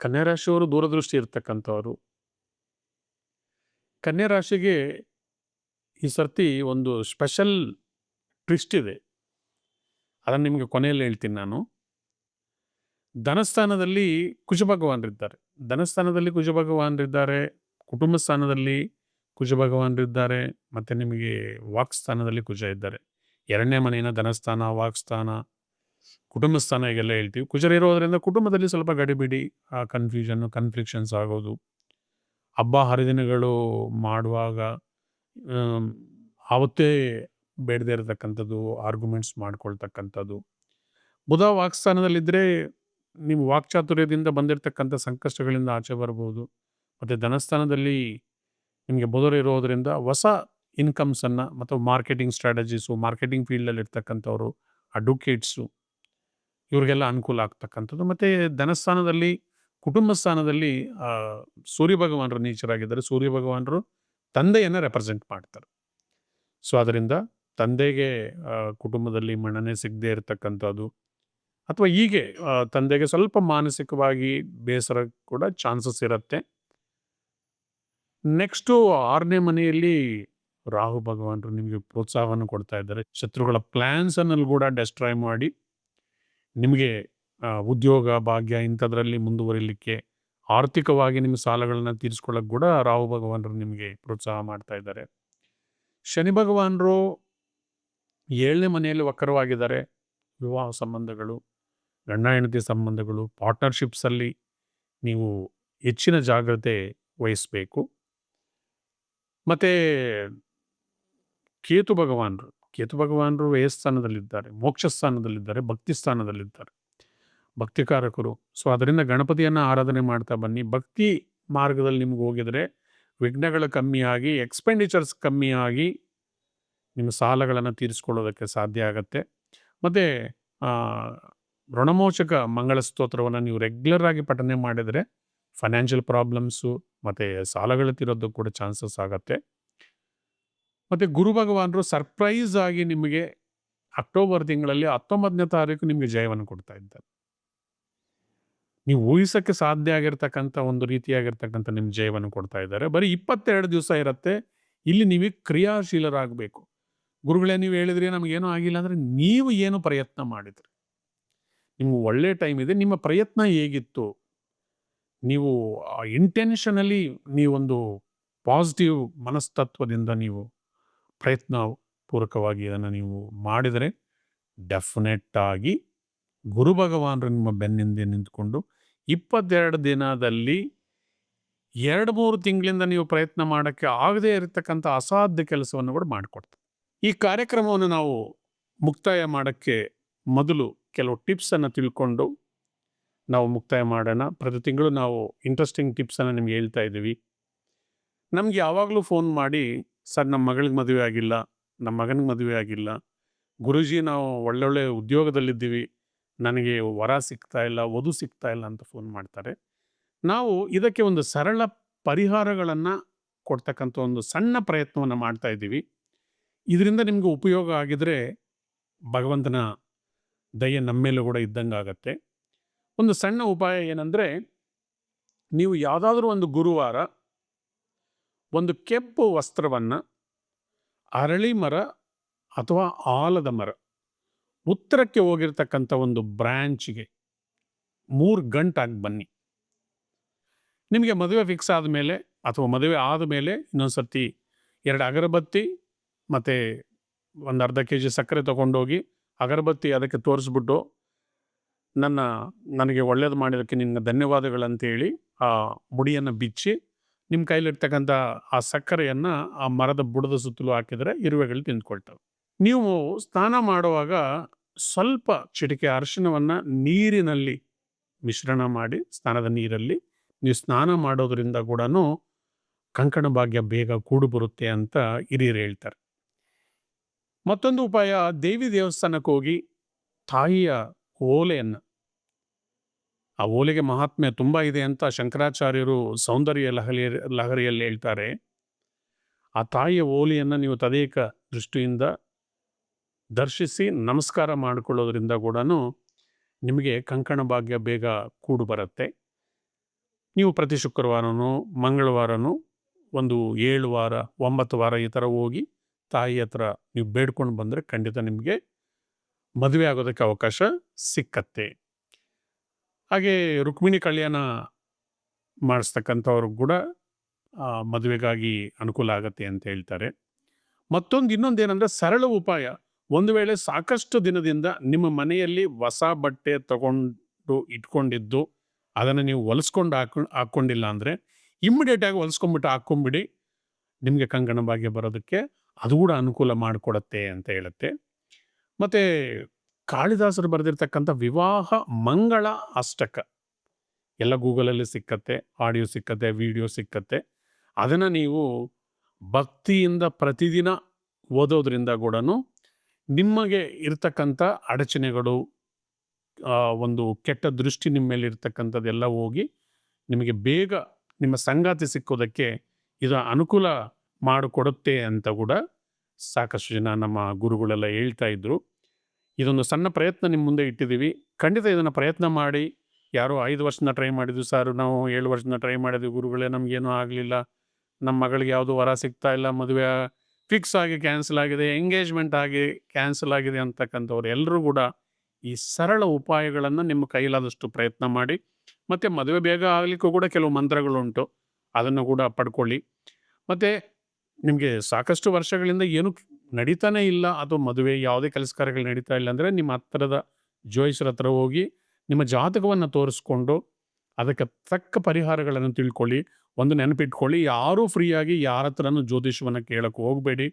ಕನ್ಯಾ ರಾಶಿಯವರು ದೂರದೃಷ್ಟಿ ಇರ್ತಕ್ಕಂಥವ್ರು. ಕನ್ಯಾ ರಾಶಿಗೆ ಈ ಸರ್ತಿ ಒಂದು ಸ್ಪೆಷಲ್ ಟ್ವಿಸ್ಟ್ ಇದೆ. ಅದನ್ನು ನಿಮಗೆ ಕೊನೆಯಲ್ಲಿ ಹೇಳ್ತೀನಿ ನಾನು. ಧನಸ್ಥಾನದಲ್ಲಿ ಕುಜ ಭಗವಾನರಿದ್ದಾರೆ ಧನಸ್ಥಾನದಲ್ಲಿ ಕುಜ ಭಗವಾನರಿದ್ದಾರೆ ಕುಟುಂಬ ಸ್ಥಾನದಲ್ಲಿ ಕುಜ ಭಗವಾನರಿದ್ದಾರೆ ಮತ್ತು ನಿಮಗೆ ವಾಕ್ ಸ್ಥಾನದಲ್ಲಿ ಕುಜ ಇದ್ದಾರೆ. ಎರಡನೇ ಮನೆಯ ಧನಸ್ಥಾನ, ವಾಕ್ ಸ್ಥಾನ. ಕುಟುಂಬ ಸ್ಥಾನ ಈಗೆಲ್ಲ ಹೇಳ್ತೀವಿ. ಕುಜರ ಇರೋದ್ರಿಂದ ಕುಟುಂಬದಲ್ಲಿ ಸ್ವಲ್ಪ ಗಡಿಬಿಡಿ, ಆ ಕನ್ಫ್ಯೂಷನ್ ಕನ್ಫ್ಲಿಕ್ಷನ್ಸ್ ಆಗೋದು. ಹಬ್ಬ, ಹರಿದಿನಗಳು ಮಾಡುವಾಗ ಆವತ್ತೇ ಬೇಡದೇ ಇರತಕ್ಕಂಥದ್ದು ಆರ್ಗ್ಯುಮೆಂಟ್ಸ್ ಮಾಡ್ಕೊಳ್ತಕ್ಕಂಥದ್ದು. ಬುಧ ವಾಕ್ಸ್ಥಾನದಲ್ಲಿದ್ದರೆ ನೀವು ವಾಕ್ಚಾತುರ್ಯದಿಂದ ಬಂದಿರತಕ್ಕಂಥ ಸಂಕಷ್ಟಗಳಿಂದ ಆಚೆ ಬರ್ಬೋದು. ಮತ್ತು ಧನಸ್ಥಾನದಲ್ಲಿ ನಿಮಗೆ ಬುಧರು ಇರೋದರಿಂದ ಹೊಸ ಇನ್ಕಮ್ಸನ್ನು ಮತ್ತು ಮಾರ್ಕೆಟಿಂಗ್ ಸ್ಟ್ರಾಟಜೀಸು ಮಾರ್ಕೆಟಿಂಗ್ ಫೀಲ್ಡಲ್ಲಿ ಇರ್ತಕ್ಕಂಥವ್ರು ಅಡ್ವೊಕೇಟ್ಸು ಇವ್ರಿಗೆಲ್ಲ ಅನುಕೂಲ ಆಗ್ತಕ್ಕಂಥದ್ದು. ಮತ್ತು ಧನಸ್ಥಾನದಲ್ಲಿ, ಕುಟುಂಬ ಸ್ಥಾನದಲ್ಲಿ ಸೂರ್ಯ ಭಗವಾನರು ನೀಚರಾಗಿದ್ದಾರೆ. ಸೂರ್ಯ ಭಗವಾನರು ತಂದೆಯನ್ನು ರೆಪ್ರೆಸೆಂಟ್ ಮಾಡ್ತಾರೆ. ಸೊ ಅದರಿಂದ ತಂದೆಗೆ ಕುಟುಂಬದಲ್ಲಿ ಮನ್ನಣೆ ಸಿಗದೆ ಇರತಕ್ಕಂಥದ್ದು. ಅಥವಾ ಹೀಗೆ ತಂದೆಗೆ ಸ್ವಲ್ಪ ಮಾನಸಿಕವಾಗಿ ಬೇಸರ ಕೂಡ ಚಾನ್ಸಸ್ ಇರುತ್ತೆ. ನೆಕ್ಸ್ಟು ಆರನೇ ಮನೆಯಲ್ಲಿ ರಾಹು ಭಗವಾನರು ನಿಮಗೆ ಪ್ರೋತ್ಸಾಹವನ್ನು ಕೊಡ್ತಾ ಇದ್ದಾರೆ. ಶತ್ರುಗಳ ಪ್ಲ್ಯಾನ್ಸನ್ನು ಕೂಡ ಡೆಸ್ಟ್ರಾಯ್ ಮಾಡಿ. ನಿಮಗೆ ಉದ್ಯೋಗ, ಭಾಗ್ಯ ಇಂಥದ್ರಲ್ಲಿ ಮುಂದುವರಿಲಿಕ್ಕೆ ಆರ್ಥಿಕವಾಗಿ ನಿಮ್ಮ ಸಾಲಗಳನ್ನು ತೀರಿಸ್ಕೊಳ್ಳೋಕೆ ಕೂಡ ರಾಹು ಭಗವಾನರು ನಿಮಗೆ ಪ್ರೋತ್ಸಾಹ ಮಾಡ್ತಾ ಇದ್ದಾರೆ. ಶನಿ ಭಗವಾನರು ಏಳನೇ ಮನೆಯಲ್ಲಿ ವಕ್ರವಾಗಿದ್ದಾರೆ. ವಿವಾಹ ಸಂಬಂಧಗಳು, ಗಂಡ, ಹೆಂಡತಿ ಸಂಬಂಧಗಳು, ಪಾರ್ಟ್ನರ್ಶಿಪ್ಸಲ್ಲಿ ನೀವು ಹೆಚ್ಚಿನ ಜಾಗ್ರತೆ ವಹಿಸಬೇಕು. ಮತ್ತು ಕೇತು ಭಗವಾನರು ಕೇತು ಭಗವಾನರು ಸ್ಥಾನದಲ್ಲಿದ್ದಾರೆ, ಮೋಕ್ಷ ಸ್ಥಾನದಲ್ಲಿದ್ದಾರೆ, ಭಕ್ತಿ ಸ್ಥಾನದಲ್ಲಿದ್ದಾರೆ. ಭಕ್ತಿಕಾರಕರು ಸೊ, ಅದರಿಂದ ಗಣಪತಿಯನ್ನು ಆರಾಧನೆ ಮಾಡ್ತಾ ಬನ್ನಿ. ಭಕ್ತಿ ಮಾರ್ಗದಲ್ಲಿ ನಿಮ್ಗೆ ಹೋಗಿದರೆ ವಿಘ್ನಗಳು ಕಮ್ಮಿಯಾಗಿ, ಎಕ್ಸ್ಪೆಂಡಿಚರ್ಸ್ ಕಮ್ಮಿಯಾಗಿ ನಿಮ್ಮ ಸಾಲಗಳನ್ನು ತೀರಿಸ್ಕೊಳ್ಳೋದಕ್ಕೆ ಸಾಧ್ಯ ಆಗತ್ತೆ. ಮತ್ತು ಋಣಮೋಚಕ ಮಂಗಳ ಸ್ತೋತ್ರವನ್ನು ನೀವು ರೆಗ್ಯುಲರ್ ಆಗಿ ಪಠನೆ ಮಾಡಿದರೆ ಫೈನಾನ್ಷಿಯಲ್ ಪ್ರಾಬ್ಲಮ್ಸು ಮತ್ತು ಸಾಲಗಳು ತೀರೋದಕ್ಕೆ ಕೂಡ ಚಾನ್ಸಸ್ ಆಗತ್ತೆ. ಮತ್ತು ಗುರು ಭಗವಾನರು ಸರ್ಪ್ರೈಸ್ ಆಗಿ ನಿಮಗೆ ಅಕ್ಟೋಬರ್ ತಿಂಗಳಲ್ಲಿ ಹತ್ತೊಂಬತ್ತನೇ ತಾರೀಕು ನಿಮಗೆ ಜಯವನ್ನು ಕೊಡ್ತಾ ಇದ್ದಾರೆ. ನೀವು ಊಹಿಸೋಕ್ಕೆ ಸಾಧ್ಯ ಆಗಿರ್ತಕ್ಕಂಥ ಒಂದು ರೀತಿಯಾಗಿರ್ತಕ್ಕಂಥ ನಿಮ್ಮ ಜಯವನ್ನು ಕೊಡ್ತಾ ಇದ್ದಾರೆ. ಬರೀ ಇಪ್ಪತ್ತೆರಡು ದಿವಸ ಇರುತ್ತೆ. ಇಲ್ಲಿ ನೀವು ಕ್ರಿಯಾಶೀಲರಾಗಬೇಕು. ಗುರುಗಳೇ, ನೀವು ಹೇಳಿದ್ರಿ, ನಮಗೇನು ಆಗಿಲ್ಲ ಅಂದರೆ ನೀವು ಏನು ಪ್ರಯತ್ನ ಮಾಡಿದ್ರಿ? ನಿಮ್ಗೆ ಒಳ್ಳೆ ಟೈಮ್ ಇದೆ. ನಿಮ್ಮ ಪ್ರಯತ್ನ ಹೇಗಿತ್ತು? ನೀವು ಇಂಟೆನ್ಷನಲಿ ನೀವೊಂದು ಪಾಸಿಟಿವ್ ಮನಸ್ತತ್ವದಿಂದ ನೀವು ಪ್ರಯತ್ನ ಪೂರ್ವಕವಾಗಿ ಇದನ್ನು ನೀವು ಮಾಡಿದರೆ ಡೆಫಿನೆಟ್ ಆಗಿ ಗುರು ಭಗವಾನರು ನಿಮ್ಮ ಬೆನ್ನಿಂದೆ ನಿಂತ್ಕೊಂಡು ಇಪ್ಪತ್ತೆರಡು ದಿನದಲ್ಲಿ ಎರಡು ಮೂರು ತಿಂಗಳಿಂದ ನೀವು ಪ್ರಯತ್ನ ಮಾಡೋಕ್ಕೆ ಆಗದೇ ಇರತಕ್ಕಂಥ ಅಸಾಧ್ಯ ಕೆಲಸವನ್ನು ಕೂಡ ಮಾಡಿಕೊಡ್ತಾರೆ ಈ ಕಾರ್ಯಕ್ರಮವನ್ನು ನಾವು ಮುಕ್ತಾಯ ಮಾಡೋಕ್ಕೆ ಮೊದಲು ಕೆಲವು ಟಿಪ್ಸನ್ನು ತಿಳ್ಕೊಂಡು ನಾವು ಮುಕ್ತಾಯ ಮಾಡೋಣ. ಪ್ರತಿ ತಿಂಗಳು ನಾವು ಇಂಟ್ರೆಸ್ಟಿಂಗ್ ಟಿಪ್ಸನ್ನು ನಿಮ್ಗೆ ಹೇಳ್ತಾ ಇದ್ದೀವಿ. ನಮಗೆ ಯಾವಾಗಲೂ ಫೋನ್ ಮಾಡಿ ಸರ್ ನಮ್ಮ ಮಗಳಿಗೆ ಮದುವೆ ಆಗಿಲ್ಲ ನಮ್ಮ ಮಗನಿಗೆ ಮದುವೆ ಆಗಿಲ್ಲ. ಗುರುಜಿ, ನಾವು ಒಳ್ಳೊಳ್ಳೆ ಉದ್ಯೋಗದಲ್ಲಿದ್ದೀವಿ, ನನಗೆ ವರ ಸಿಗ್ತಾ ಇಲ್ಲ, ವಧು ಸಿಗ್ತಾ ಇಲ್ಲ ಅಂತ ಫೋನ್ ಮಾಡ್ತಾರೆ. ನಾವು ಇದಕ್ಕೆ ಒಂದು ಸರಳ ಪರಿಹಾರಗಳನ್ನು ಕೊಡ್ತಕ್ಕಂಥ ಒಂದು ಸಣ್ಣ ಪ್ರಯತ್ನವನ್ನು ಮಾಡ್ತಾ ಇದ್ದೀವಿ. ಇದರಿಂದ ನಿಮಗೆ ಉಪಯೋಗ ಆಗಿದ್ರೆ ಭಗವಂತನ ದಯೆ ನಮ್ಮೇಲೂ ಕೂಡ ಇದ್ದಂಗೆ ಆಗತ್ತೆ. ಒಂದು ಸಣ್ಣ ಉಪಾಯ ಏನಂದರೆ, ನೀವು ಯಾವುದಾದ್ರೂ ಒಂದು ಗುರುವಾರ ಒಂದು ಕೆಂಪು ವಸ್ತ್ರವನ್ನು ಅರಳಿ ಮರ ಅಥವಾ ಆಲದ ಮರ, ಉತ್ತರಕ್ಕೆ ಹೋಗಿರ್ತಕ್ಕಂಥ ಒಂದು ಬ್ರ್ಯಾಂಚ್ಗೆ ಮೂರು ಗಂಟಾಗಿ ಬನ್ನಿ. ನಿಮಗೆ ಮದುವೆ ಫಿಕ್ಸ್ ಆದ ಮೇಲೆ ಅಥವಾ ಮದುವೆ ಆದಮೇಲೆ ಇನ್ನೊಂದು ಸರ್ತಿ ಎರಡು ಅಗರಬತ್ತಿ ಮತ್ತು ಒಂದು ಅರ್ಧ ಕೆ ಜಿ ಸಕ್ಕರೆ ತೊಗೊಂಡೋಗಿ ಅಗರಬತ್ತಿ ಅದಕ್ಕೆ ತೋರಿಸ್ಬಿಟ್ಟು ನನ್ನ, ನನಗೆ ಒಳ್ಳೇದು ಮಾಡಿದ್ದಕ್ಕೆ ನಿನ್ನ ಧನ್ಯವಾದಗಳಂತೇಳಿ ಆ ಮುಡಿಯನ್ನು ಬಿಚ್ಚಿ ನಿಮ್ಮ ಕೈಲಿರ್ತಕ್ಕಂಥ ಆ ಸಕ್ಕರೆಯನ್ನು ಆ ಮರದ ಬುಡದ ಸುತ್ತಲೂ ಹಾಕಿದರೆ ಇರುವೆಗಳು ತಿಂದ್ಕೊಳ್ತವೆ. ನೀವು ಸ್ನಾನ ಮಾಡುವಾಗ ಸ್ವಲ್ಪ ಚಿಟಿಕೆ ಅರಿಶಿನವನ್ನು ನೀರಿನಲ್ಲಿ ಮಿಶ್ರಣ ಮಾಡಿ, ಸ್ನಾನದ ನೀರಲ್ಲಿ ನೀವು ಸ್ನಾನ ಮಾಡೋದ್ರಿಂದ ಕೂಡ ಕಂಕಣ ಭಾಗ್ಯ ಬೇಗ ಕೂಡು ಬರುತ್ತೆ ಅಂತ ಹಿರಿಯರು ಹೇಳ್ತಾರೆ. ಮತ್ತೊಂದು ಉಪಾಯ, ದೇವಿ ದೇವಸ್ಥಾನಕ್ಕೆ ಹೋಗಿ ತಾಯಿಯ ಓಲೆಯನ್ನು ಆ ಓಲೆಗೆ ಮಹಾತ್ಮೆ ತುಂಬ ಇದೆ ಅಂತ ಶಂಕರಾಚಾರ್ಯರು ಸೌಂದರ್ಯ ಲಹರಿ, ಲಹರಿಯಲ್ಲಿ ಹೇಳ್ತಾರೆ. ಆ ತಾಯಿಯ ಓಲಿಯನ್ನು ನೀವು ತದೇಕ ದೃಷ್ಟಿಯಿಂದ ದರ್ಶಿಸಿ, ನಮಸ್ಕಾರ ಮಾಡಿಕೊಳ್ಳೋದ್ರಿಂದ ಕೂಡ ನಿಮಗೆ ಕಂಕಣ ಭಾಗ್ಯ ಬೇಗ ಕೂಡು ಬರುತ್ತೆ. ನೀವು ಪ್ರತಿ ಶುಕ್ರವಾರನು, ಮಂಗಳವಾರನು ಒಂದು ಏಳು ವಾರ, ಒಂಬತ್ತು ವಾರ ಈ ಥರ ಹೋಗಿ ತಾಯಿ ಹತ್ರ ನೀವು ಬೇಡ್ಕೊಂಡು ಬಂದರೆ ಖಂಡಿತ ನಿಮಗೆ ಮದುವೆ ಆಗೋದಕ್ಕೆ ಅವಕಾಶ ಸಿಕ್ಕತ್ತೆ. ಹಾಗೆ ರುಕ್ಮಿಣಿ ಕಲ್ಯಾಣ ಮಾಡಿಸ್ತಕ್ಕಂಥವ್ರಿಗೂ ಕೂಡ ಮದುವೆಗಾಗಿ ಅನುಕೂಲ ಆಗತ್ತೆ ಅಂತ ಹೇಳ್ತಾರೆ. ಮತ್ತೊಂದು ಇನ್ನೊಂದು ಏನಂದರೆ ಸರಳ ಉಪಾಯ. ಒಂದು ವೇಳೆ ಸಾಕಷ್ಟು ದಿನದಿಂದ ನಿಮ್ಮ ಮನೆಯಲ್ಲಿ ಹೊಸ ಬಟ್ಟೆ ತಗೊಂಡು ಇಟ್ಕೊಂಡಿದ್ದು, ಅದನ್ನು ನೀವು ಹೊಲಿಸ್ಕೊಂಡು ಹಾಕೊಂಡು ಹಾಕ್ಕೊಂಡಿಲ್ಲ ಅಂದರೆ ಇಮ್ಮಿಡಿಯೇಟಾಗಿ ಹೊಲಿಸ್ಕೊಂಡ್ಬಿಟ್ಟು ಹಾಕ್ಕೊಂಬಿಡಿ. ನಿಮಗೆ ಕಂಗಣ ಭಾಗ್ಯ ಬರೋದಕ್ಕೆ ಅದು ಕೂಡ ಅನುಕೂಲ ಮಾಡಿಕೊಡತ್ತೆ ಅಂತ ಹೇಳುತ್ತೆ. ಮತ್ತು ಕಾಳಿದಾಸರು ಬರೆದಿರ್ತಕ್ಕಂಥ ವಿವಾಹ ಮಂಗಳ ಅಷ್ಟಕ. ಎಲ್ಲ ಗೂಗಲಲ್ಲಿ ಸಿಕ್ಕತ್ತೆ, ಆಡಿಯೋ ಸಿಕ್ಕತ್ತೆ, ವಿಡಿಯೋ ಸಿಕ್ಕತ್ತೆ. ಅದನ್ನು ನೀವು ಭಕ್ತಿಯಿಂದ ಪ್ರತಿದಿನ ಓದೋದ್ರಿಂದ ಕೂಡ ನಿಮಗೆ ಇರ್ತಕ್ಕಂಥ ಅಡಚಣೆಗಳು ಒಂದು ಕೆಟ್ಟ ದೃಷ್ಟಿ ನಿಮ್ಮ ಮೇಲೆ ಇರ್ತಕ್ಕಂಥದ್ದೆಲ್ಲ ಹೋಗಿ ನಿಮಗೆ ಬೇಗ ನಿಮ್ಮ ಸಂಗಾತಿ ಸಿಕ್ಕೋದಕ್ಕೆ ಇದು ಅನುಕೂಲ ಮಾಡಿಕೊಡುತ್ತೆ ಅಂತ ಕೂಡ ಸಾಕಷ್ಟು ಜನ ನಮ್ಮ ಗುರುಗಳೆಲ್ಲ ಹೇಳ್ತಾ ಇದ್ರು. ಇದೊಂದು ಸಣ್ಣ ಪ್ರಯತ್ನ ನಿಮ್ಮ ಮುಂದೆ ಇಟ್ಟಿದ್ದೀವಿ. ಖಂಡಿತ ಇದನ್ನು ಪ್ರಯತ್ನ ಮಾಡಿ. ಯಾರೋ ಐದು ವರ್ಷನ ಟ್ರೈ ಮಾಡಿದ್ವಿ ಸರ್, ನಾವು ಏಳು ವರ್ಷನ ಟ್ರೈ ಮಾಡಿದ್ವಿ ಗುರುಗಳೇ, ನಮಗೇನೂ ಆಗಲಿಲ್ಲ. ನಮ್ಮ ಮಗಳಿಗೆ ಯಾವುದೂ ವರ ಸಿಗ್ತಾ ಇಲ್ಲ, ಮದುವೆ ಫಿಕ್ಸ್ ಆಗಿ ಕ್ಯಾನ್ಸಲ್ ಆಗಿದೆ ಎಂಗೇಜ್ಮೆಂಟ್ ಆಗಿ ಕ್ಯಾನ್ಸಲ್ ಆಗಿದೆ ಅಂತಕ್ಕಂಥವ್ರು ಎಲ್ಲರೂ ಕೂಡ ಈ ಸರಳ ಉಪಾಯಗಳನ್ನು ನಿಮ್ಮ ಕೈಲಾದಷ್ಟು ಪ್ರಯತ್ನ ಮಾಡಿ. ಮತ್ತು ಮದುವೆ ಬೇಗ ಆಗಲಿಕ್ಕೂ ಕೂಡ ಕೆಲವು ಮಂತ್ರಗಳುಂಟು. ಅದನ್ನು ಕೂಡ ಪಡ್ಕೊಳ್ಳಿ. ಮತ್ತು ನಿಮಗೆ ಸಾಕಷ್ಟು ವರ್ಷಗಳಿಂದ ಏನು ನಡೀತಾನೆ ಇಲ್ಲ. ಅಥವಾ ಮದುವೆ ಯಾವುದೇ ಕೆಲಸ ಕಾರ್ಯಗಳು ನಡೀತಾ ಇಲ್ಲ ಅಂದರೆ ನಿಮ್ಮ ಹತ್ತಿರದ ಜೋಯಿಸರ ಹತ್ರ ಹೋಗಿ ನಿಮ್ಮ ಜಾತಕವನ್ನು ತೋರಿಸ್ಕೊಂಡು ಅದಕ್ಕೆ ತಕ್ಕ ಪರಿಹಾರಗಳನ್ನು ತಿಳ್ಕೊಳ್ಳಿ. ಒಂದು ನೆನಪಿಟ್ಕೊಳ್ಳಿ. ಯಾರೂ ಫ್ರೀಯಾಗಿ ಯಾರ ಹತ್ರನೂ ಜ್ಯೋತಿಷವನ್ನು ಕೇಳೋಕ್ಕೆ ಹೋಗಬೇಡಿ.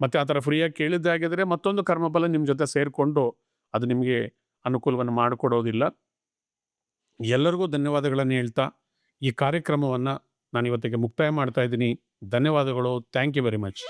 ಮತ್ತು ಆ ಥರ ಫ್ರೀಯಾಗಿ ಕೇಳಿದ್ದಾಗಿದ್ದರೆ ಮತ್ತೊಂದು ಕರ್ಮಬಲ ನಿಮ್ಮ ಜೊತೆ ಸೇರಿಕೊಂಡು ಅದು ನಿಮಗೆ ಅನುಕೂಲವನ್ನು ಮಾಡಿಕೊಡೋದಿಲ್ಲ. ಎಲ್ಲರಿಗೂ ಧನ್ಯವಾದಗಳನ್ನು ಹೇಳ್ತಾ ಈ ಕಾರ್ಯಕ್ರಮವನ್ನು ನಾನು ಇವತ್ತಿಗೆ ಮುಕ್ತಾಯ ಮಾಡ್ತಾ ಇದ್ದೀನಿ. ಧನ್ಯವಾದಗಳು. Thank you very much.